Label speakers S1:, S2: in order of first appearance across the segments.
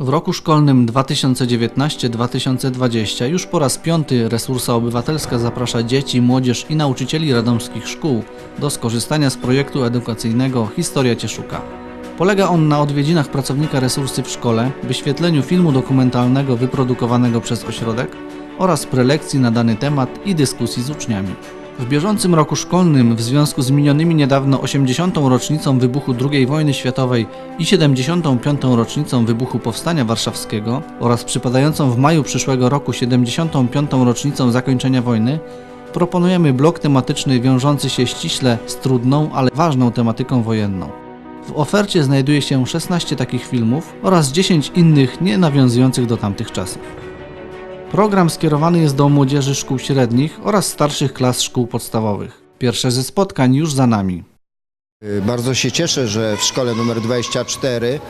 S1: W roku szkolnym 2019-2020 już po raz piąty Resursa Obywatelska zaprasza dzieci, młodzież i nauczycieli radomskich szkół do skorzystania z projektu edukacyjnego Historia Cię szuka. Polega on na odwiedzinach pracownika resursy w szkole, wyświetleniu filmu dokumentalnego wyprodukowanego przez ośrodek oraz prelekcji na dany temat i dyskusji z uczniami. W bieżącym roku szkolnym w związku z minionymi niedawno 80. rocznicą wybuchu II wojny światowej i 75. rocznicą wybuchu Powstania Warszawskiego oraz przypadającą w maju przyszłego roku 75. rocznicą zakończenia wojny proponujemy blok tematyczny wiążący się ściśle z trudną, ale ważną tematyką wojenną. W ofercie znajduje się 16 takich filmów oraz 10 innych nie nawiązujących do tamtych czasów. Program skierowany jest do młodzieży szkół średnich oraz starszych klas szkół podstawowych. Pierwsze ze spotkań już za nami.
S2: Bardzo się cieszę, że w szkole numer 24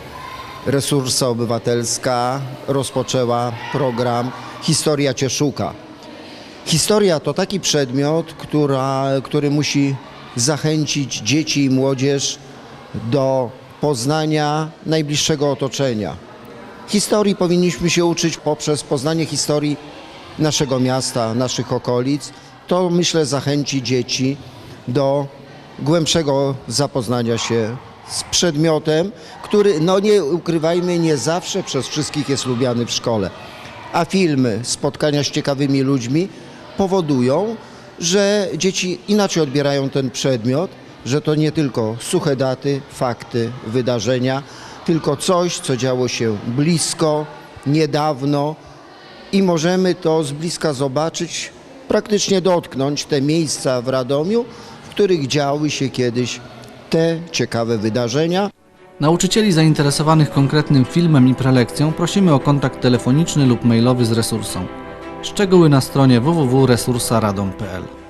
S2: Resursa Obywatelska rozpoczęła program Historia Cię szuka. Historia to taki przedmiot, która, który musi zachęcić dzieci i młodzież do poznania najbliższego otoczenia. Historii powinniśmy się uczyć poprzez poznanie historii naszego miasta, naszych okolic. To myślę zachęci dzieci do głębszego zapoznania się z przedmiotem, który, no nie ukrywajmy, nie zawsze przez wszystkich jest lubiany w szkole. A filmy, spotkania z ciekawymi ludźmi powodują, że dzieci inaczej odbierają ten przedmiot, że to nie tylko suche daty, fakty, wydarzenia, tylko coś, co działo się blisko, niedawno i możemy to z bliska zobaczyć, praktycznie dotknąć te miejsca w Radomiu, w których działy się kiedyś te ciekawe wydarzenia.
S1: Nauczycieli zainteresowanych konkretnym filmem i prelekcją prosimy o kontakt telefoniczny lub mailowy z resursą. Szczegóły na stronie www.resursaradom.pl